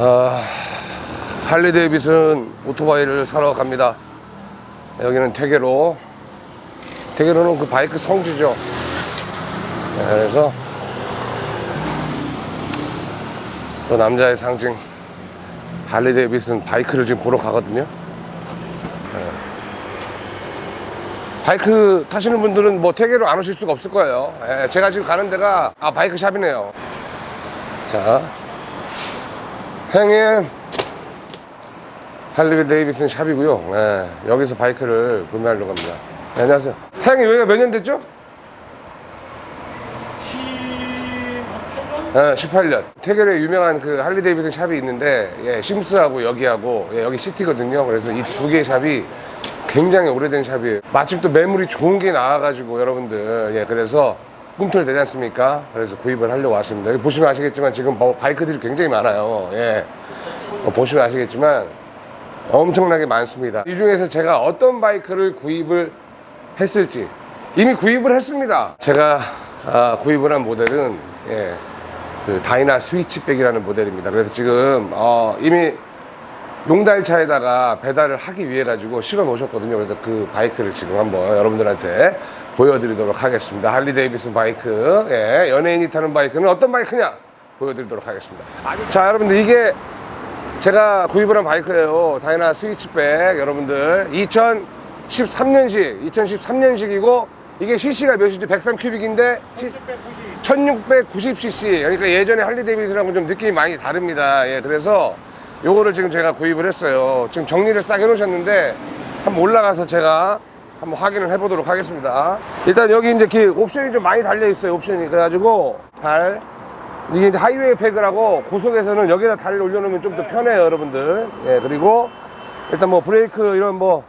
아, 할리 데이비슨 오토바이를 사러 갑니다. 여기는 태계로. 태계로는 그 바이크 성지죠. 네, 그래서 또 남자의 상징 할리 데이비슨 바이크를 지금 보러 가거든요. 네. 바이크 타시는 분들은 뭐 태계로 안 오실 수가 없을 거예요. 예, 제가 지금 가는 데가 아 바이크 샵이네요. 자, 행인 할리 데이비슨 샵이고요. 예, 여기서 바이크를 구매하려고 합니다. 네, 안녕하세요. 행이 여기가 몇 년 됐죠? 예, 18년. 태결에 유명한 그 할리 데이비슨 샵이 있는데, 예, 심스하고 여기하고, 예, 여기 시티거든요. 그래서 이 두개 샵이 굉장히 오래된 샵이에요. 마침 또 매물이 좋은 게 나와가지고 여러분들, 예, 그래서 꿈틀 되지 않습니까? 그래서 구입을 하려고 왔습니다. 여기 보시면 아시겠지만 지금 뭐 바이크들이 굉장히 많아요. 예. 어, 보시면 아시겠지만 엄청나게 많습니다. 이 중에서 제가 어떤 바이크를 구입을 했을지 이미 구입을 했습니다. 제가 아, 구입을 한 모델은 예, 그 다이나 스위치백이라는 모델입니다. 그래서 지금 어, 이미 용달차에다가 배달을 하기 위해 가지고 실어 놓으셨거든요. 그래서 그 바이크를 지금 한번 여러분들한테 보여드리도록 하겠습니다. 할리 데이비슨 바이크. 예, 연예인이 타는 바이크는 어떤 바이크냐? 보여드리도록 하겠습니다. 자, 여러분들 이게 제가 구입을 한 바이크예요. 다이나 스위치백 여러분들 2013년식 2013년식이고 이게 CC가 몇이지 103 큐빅인데 1690cc 그러니까 예전에 할리 데이비슨하고 좀 느낌이 많이 다릅니다. 예, 그래서 요거를 지금 제가 구입을 했어요. 지금 정리를 싹 해놓으셨는데 한번 올라가서 제가 한번 확인을 해보도록 하겠습니다. 일단 여기 이제 그 옵션이 좀 많이 달려 있어요. 옵션이 그래가지고 발 이게 이제 하이웨이 팩이라고 고속에서는 여기다 다리를 올려놓으면 좀 더 편해요, 여러분들. 예, 그리고 일단 뭐 브레이크 이런 뭐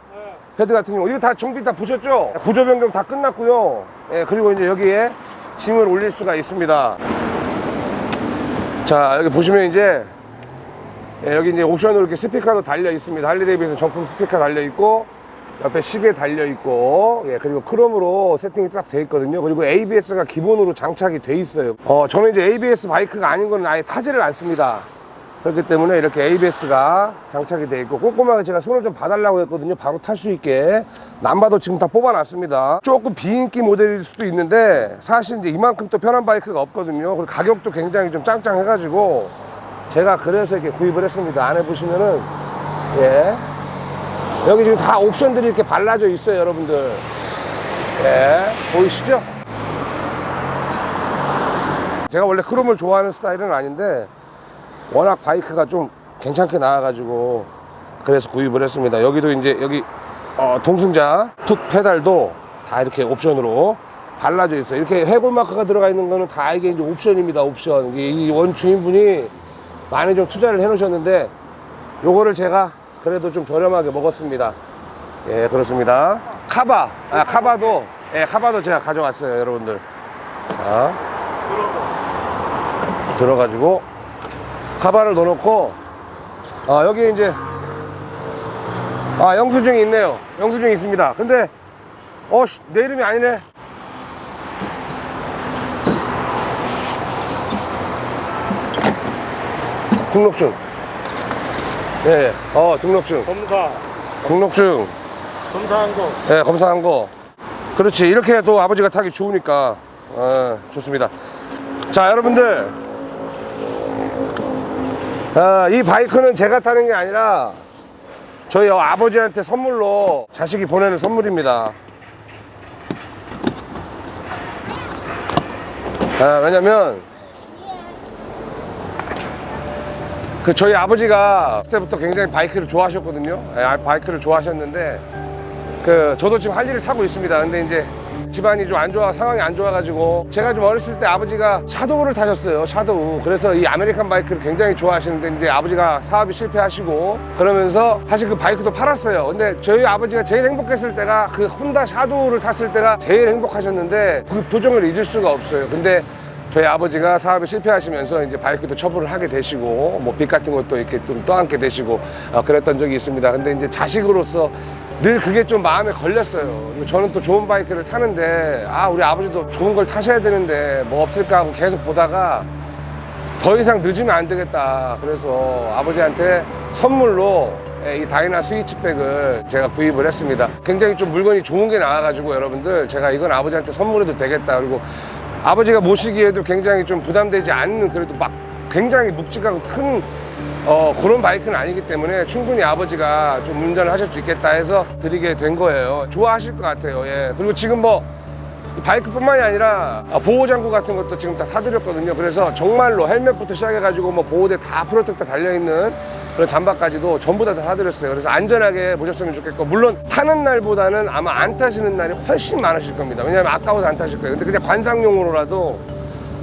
패드 같은 경우 이거 다 정비 다 보셨죠? 구조 변경 다 끝났고요. 예, 그리고 이제 여기에 짐을 올릴 수가 있습니다. 자, 여기 보시면 이제 예, 여기 이제 옵션으로 이렇게 스피커도 달려 있습니다. 할리 데이비슨 정품 스피커 달려 있고 옆에 시계 달려 있고 예, 그리고 크롬으로 세팅이 딱 돼 있거든요. 그리고 ABS가 기본으로 장착이 돼 있어요. 어, 저는 이제 ABS 바이크가 아닌 건 아예 타지를 않습니다. 그렇기 때문에 이렇게 ABS가 장착이 돼 있고 꼼꼼하게 제가 손을 좀 봐달라고 했거든요. 바로 탈 수 있게 남바도 지금 다 뽑아놨습니다. 조금 비인기 모델일 수도 있는데 사실 이제 이만큼 또 편한 바이크가 없거든요. 그리고 가격도 굉장히 좀 짱짱 해가지고 제가 그래서 이렇게 구입을 했습니다. 안에 보시면은 예 여기 지금 다 옵션들이 이렇게 발라져 있어요, 여러분들. 예 보이시죠? 제가 원래 크롬을 좋아하는 스타일은 아닌데 워낙 바이크가 좀 괜찮게 나와가지고 그래서 구입을 했습니다. 여기도 이제 여기 어, 동승자 툭 페달도 다 이렇게 옵션으로 발라져 있어요. 이렇게 해골 마크가 들어가 있는 거는 다 이게 이제 옵션입니다. 옵션. 이 원 주인분이 많이 좀 투자를 해 놓으셨는데 요거를 제가 그래도 좀 저렴하게 먹었습니다. 예, 그렇습니다. 카바. 아, 카바도 예, 카바도 제가 가져왔어요, 여러분들. 자. 들어가지고 카바를 넣어놓고 아 여기 이제 아 영수증이 있네요 영수증이 있습니다 근데 어 씨 내 이름이 아니네 등록증 예, 예. 어 등록증. 검사. 등록증. 검사한 거. 예 검사한 거. 그렇지. 이렇게 또 아버지가 타기 좋으니까. 어, 좋습니다. 자 여러분들. 아, 이 바이크는 제가 타는 게 아니라 저희 아버지한테 선물로 자식이 보내는 선물입니다. 아, 왜냐면 그 저희 아버지가 그때부터 굉장히 바이크를 좋아하셨거든요. 예, 아, 바이크를 좋아하셨는데 그 저도 지금 할 일을 타고 있습니다. 근데 이제 집안이 좀 안 좋아 상황이 안 좋아가지고 제가 좀 어렸을 때 아버지가 샤도우를 타셨어요. 샤도우. 그래서 이 아메리칸 바이크를 굉장히 좋아하시는데 이제 아버지가 사업이 실패하시고 그러면서 사실 그 바이크도 팔았어요. 근데 저희 아버지가 제일 행복했을 때가 그 혼다 샤도우를 탔을 때가 제일 행복하셨는데 그 표정을 잊을 수가 없어요. 근데 저희 아버지가 사업이 실패하시면서 이제 바이크도 처분을 하게 되시고 뭐 빚 같은 것도 이렇게 좀 떠안게 되시고 어, 그랬던 적이 있습니다. 근데 이제 자식으로서 늘 그게 좀 마음에 걸렸어요. 저는 또 좋은 바이크를 타는데 아 우리 아버지도 좋은 걸 타셔야 되는데 뭐 없을까 하고 계속 보다가 더 이상 늦으면 안 되겠다. 그래서 아버지한테 선물로 예, 이 다이나 스위치백을 제가 구입을 했습니다. 굉장히 좀 물건이 좋은 게 나와가지고 여러분들 제가 이건 아버지한테 선물해도 되겠다. 그리고 아버지가 모시기에도 굉장히 좀 부담되지 않는 그래도 막 굉장히 묵직하고 큰 어, 그런 바이크는 아니기 때문에 충분히 아버지가 좀 운전을 하실 수 있겠다 해서 드리게 된 거예요. 좋아하실 것 같아요. 예. 그리고 지금 뭐이 바이크뿐만이 아니라 아, 보호장구 같은 것도 지금 다 사드렸거든요. 그래서 정말로 헬멧부터 시작해가지고 뭐 보호대 다 프로텍터 달려있는 그런 잠바까지도 전부 다, 다 사드렸어요. 그래서 안전하게 보셨으면 좋겠고 물론 타는 날보다는 아마 안 타시는 날이 훨씬 많으실 겁니다. 왜냐하면 아까워서 안 타실 거예요. 근데 그냥 관상용으로라도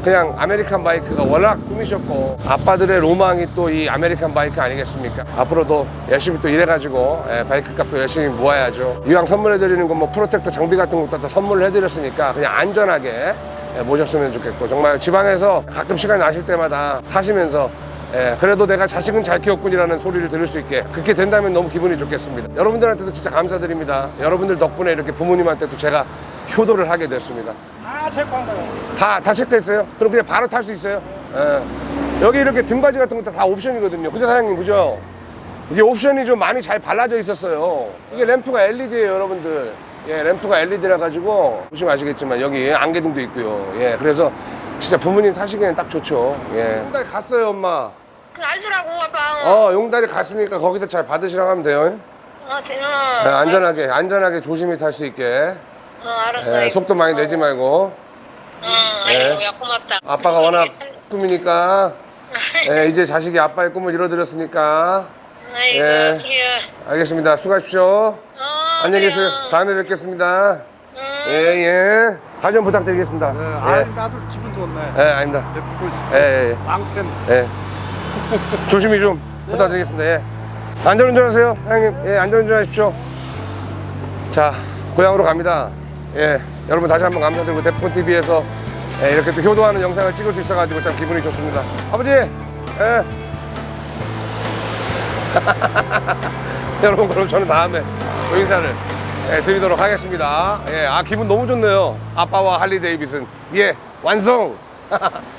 그냥 아메리칸 바이크가 워낙 꿈이셨고 아빠들의 로망이 또 이 아메리칸 바이크 아니겠습니까? 앞으로도 열심히 또 일해가지고 예, 바이크 값도 열심히 모아야죠. 이왕 선물해드리는 건 뭐 프로텍터 장비 같은 것도 다 선물을 해드렸으니까 그냥 안전하게 예, 모셨으면 좋겠고 정말 지방에서 가끔 시간 나실 때마다 타시면서 예, 그래도 내가 자식은 잘 키웠군이라는 소리를 들을 수 있게 그렇게 된다면 너무 기분이 좋겠습니다. 여러분들한테도 진짜 감사드립니다. 여러분들 덕분에 이렇게 부모님한테도 제가 효도를 하게 됐습니다. 아, 체크한가요? 다, 다 체크했어요? 그럼 그냥 바로 탈 수 있어요? 예. 여기 이렇게 등받이 같은 것도 다 옵션이거든요. 그죠, 사장님? 그죠? 이게 옵션이 좀 많이 잘 발라져 있었어요. 이게 램프가 LED예요, 여러분들. 예, 램프가 LED라 가지고 보시면 아시겠지만 여기 안개등도 있고요. 예, 그래서 진짜 부모님 타시기에는 딱 좋죠. 예. 용다리 갔어요, 엄마. 그 알더라고 아빠. 어, 용다리 갔으니까 거기서 잘 받으시라고 하면 돼요. 어, 제, 어, 예, 안전하게, 안전하게 조심히 탈 수 있게. 어, 알았어. 예, 속도 많이 내지 말고. 어, 네. 아이고, 야 고맙다. 아빠가 워낙 꿈이니까 예, 이제 자식이 아빠의 꿈을 이뤄드렸으니까 아이고, 예. 그래요. 알겠습니다. 수고하십시오. 어, 안녕히 계세요. 다음에 뵙겠습니다. 음. 예, 예. 잘좀 부탁드리겠습니다. 네, 예. 아, 나도 기분 좋네. 예, 아닙니다. 대포 예, 예, 예. 왕팬. 예. 조심히 좀 부탁드리겠습니다. 예. 안전운전하세요, 사장님. 예, 안전운전하십시오. 자, 고향으로 갑니다. 예, 여러분 다시 한번 감사드리고 대포 TV에서 예, 이렇게 또 효도하는 영상을 찍을 수 있어가지고 참 기분이 좋습니다. 아버지, 예. 여러분 그럼 저는 다음에 또 인사를 예, 드리도록 하겠습니다. 예, 아 기분 너무 좋네요. 아빠와 할리 데이비슨 예 완성.